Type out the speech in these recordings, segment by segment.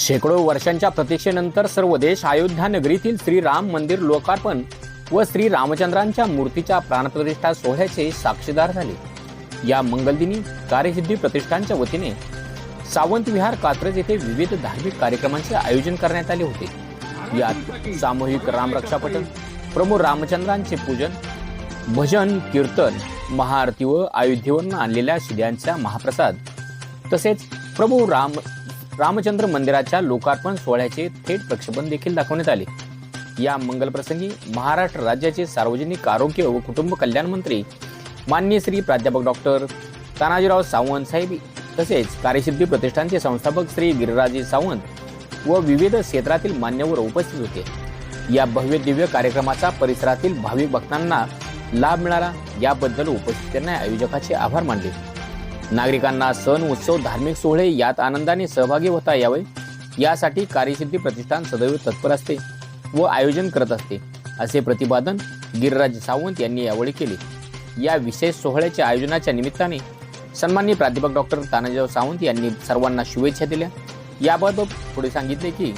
शेकडो वर्षांच्या प्रतीक्षेनंतर सर्व देश अयोध्या नगरीतील श्री राम मंदिर लोकार्पण व श्री रामचंद्रांच्या मूर्तीच्या प्राणप्रतिष्ठा सोहळ्याचे साक्षीदार झाले. या मंगलदिनी कार्यसिद्धी प्रतिष्ठानच्या वतीने सावंत विहार कात्रज येथे विविध धार्मिक कार्यक्रमांचे आयोजन करण्यात आले होते. यात सामूहिक रामरक्षापटक प्रभू रामचंद्रांचे पूजन भजन कीर्तन महाआरती व अयोध्येवरून आणलेल्या शिद्यांचा महाप्रसाद तसेच प्रभू राम रामचंद्र मंदिराच्या लोकार्पण सोहळ्याचे थेट प्रक्षेपण देखील दाखवण्यात आले. या मंगलप्रसंगी महाराष्ट्र राज्याचे सार्वजनिक आरोग्य व कुटुंब कल्याण मंत्री मान्य श्री प्राध्यापक डॉक्टर तानाजीराव सावंत साहेब तसेच कार्यसिद्धी प्रतिष्ठानचे संस्थापक श्री गिरिराजे सावंत व विविध क्षेत्रातील मान्यवर उपस्थित होते. या भव्य दिव्य कार्यक्रमाचा परिसरातील भाविक भक्तांना लाभ मिळाला. याबद्दल उपस्थितांना आयोजकाचे आभार मानले. नागरिकांना सण उत्सव धार्मिक सोहळे यात आनंदाने सहभागी होता यावे. यासाठी कार्यसिद्धी प्रतिष्ठान सदैव तत्पर असते व आयोजन करत असते असे प्रतिपादन गिरिराज सावंत यांनी यावेळी केले. या विशेष सोहळ्याच्या आयोजनाच्या निमित्ताने सन्माननीय प्राध्यापक डॉक्टर तानाजीराव सावंत यांनी सर्वांना शुभेच्छा दिल्या. याबाबत पुढे सांगितले की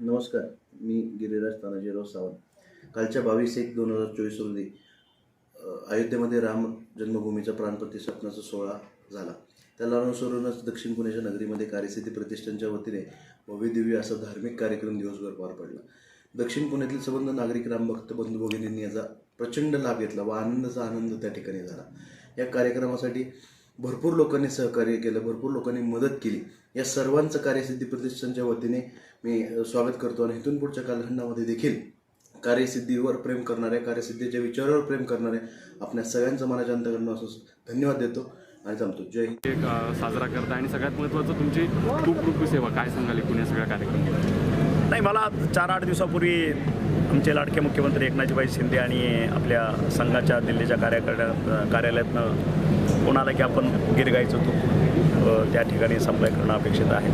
नमस्कार मी गिरिराज तानाजीराव सावंत. कालच्या बावीस एक दोन हजार चोवीस रोजी अयोध्येमध्ये राम जन्मभूमीचा प्राणप्रतिष्ठापनाचा सोहळा झाला. त्याला अनुसरूनच दक्षिण पुण्याच्या नगरीमध्ये कार्यसिद्धी प्रतिष्ठानच्या वतीने भव्यदिव्य असा धार्मिक कार्यक्रम दिवसभर पार पडला. दक्षिण पुण्यातील संबंध नागरिक रामभक्त बंधू भगिनींनी याचा प्रचंड लाभ घेतला व आनंदाचा आनंद त्या ठिकाणी झाला. या कार्यक्रमासाठी भरपूर लोकांनी सहकार्य केलं भरपूर लोकांनी मदत केली. या सर्वांचं कार्यसिद्धी प्रतिष्ठानच्या वतीने मी स्वागत करतो आणि इथून पुढच्या कालखंडामध्ये देखील कार्यसिद्धीवर प्रेम करणाऱ्या कार्यसिद्धीच्या विचारावर प्रेम करणाऱ्या आपल्या सगळ्यांचं मनाच्या अंतकडनं असं धन्यवाद देतो. आणि थांबतो जय एक साजरा करता आणि सगळ्यात महत्त्वाचं तुमची खूप रूपी सेवा. काय सांगाल एकूण या सगळ्या कार्यक्रमात नाही मला चार आठ दिवसापूर्वी आमचे लाडके मुख्यमंत्री एकनाथजीभाई शिंदे आणि आपल्या संघाच्या दिल्लीच्या कार्याकडे कार्यालयातनं आला की आपण गिरगाईचं तूप अ, त्या ठिकाणी सप्लाय करणं अपेक्षित आहे.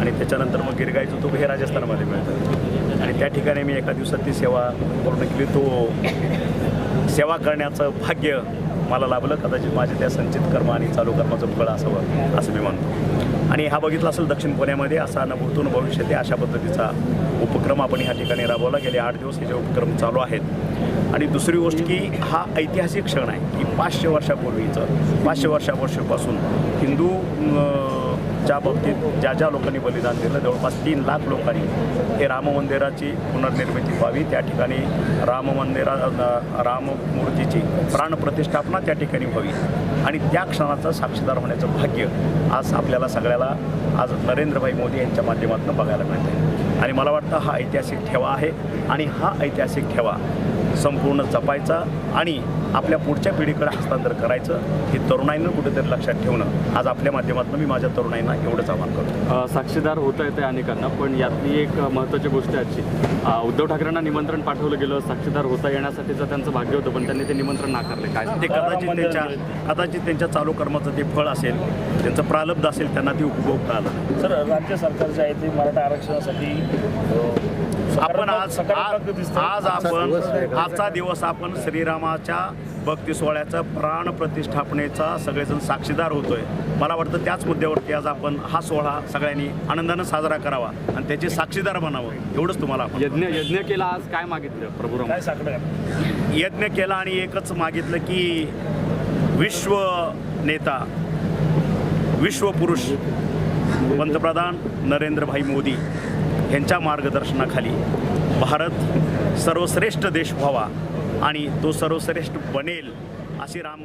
आणि त्याच्यानंतर मग गिरगाईचं तूप हे राजस्थानमध्ये मिळतं. आणि त्या ठिकाणी मी एका दिवसात ती सेवा पूर्ण केली. तो सेवा करण्याचं भाग्य मला लाभलं कदाचित माझे त्या संचित कर्म आणि चालू कर्माचं फळ असावं असं मी मानतो आणि हा बघितला असेल दक्षिण पुण्यामध्ये असा न भविष्य ते अशा पद्धतीचा उपक्रम आपण ह्या ठिकाणी राबवला. गेले आठ दिवस हे उपक्रम चालू आहेत. आणि दुसरी गोष्ट की हा ऐतिहासिक क्षण आहे की पाचशे वर्षापूर्वीचं पाचशे वर्षापूर्वीपासून हिंदू ज्या बाबतीत ज्या ज्या लोकांनी बलिदान दिलं जवळपास तीन लाख लोकांनी हे राम मंदिराची पुनर्निर्मिती व्हावी. त्या ठिकाणी राम मंदिरा राममूर्तीची प्राणप्रतिष्ठापना त्या ठिकाणी व्हावी. आणि त्या क्षणाचं साक्षीदार होण्याचं भाग्य आज आपल्याला सगळ्याला आज नरेंद्रभाई मोदी यांच्या माध्यमातून बघायला मिळतं आहे आणि मला वाटतं हा ऐतिहासिक ठेवा आहे. आणि हा ऐतिहासिक ठेवा संपूर्ण जपायचा आणि आपल्या पुढच्या पिढीकडे हस्तांतर करायचं हे तरुणाईनं कुठेतरी लक्षात ठेवणं. आज आपल्या माध्यमातून मी माझ्या तरुणाईंना एवढंच आवाहन करतो. साक्षीदार होता येते अनेकांना पण यातली एक महत्त्वाची गोष्ट आहे आजची. उद्धव ठाकरेंना निमंत्रण पाठवलं गेलं साक्षीदार होता येण्यासाठीचं त्यांचं भाग्य होतं पण त्यांनी ते निमंत्रण नाकारले. काय ते कदाचित त्यांच्या कदाचित त्यांच्या चालू कर्माचं ते फळ असेल त्यांचं प्रालब्ध असेल त्यांना ती उपभोगता आलं सर राज्य सरकार जे आहे ते मराठा आरक्षणासाठी आपण आज आज आपण आजचा दिवस आपण श्रीरामाच्या भक्ती सोहळ्याचा प्राण प्रतिष्ठापनेचा सगळेजण साक्षीदार होतोय. मला वाटतं त्याच मुद्द्यावरती आज आपण हा सोहळा सगळ्यांनी आनंदानं साजरा करावा आणि त्याचे साक्षीदार बनावं. एवढंच तुम्हाला आपण यज्ञ यज्ञ केला आज काय मागितलं प्रभू राम काय? यज्ञ केला आणि एकच मागितलं की विश्व नेता विश्वपुरुष पंतप्रधान नरेंद्रभाई मोदी. यांच्या मार्गदर्शनाखाली भारत सर्वश्रेष्ठ देश व्हावा आणि तो सर्वश्रेष्ठ बनेल अशी राम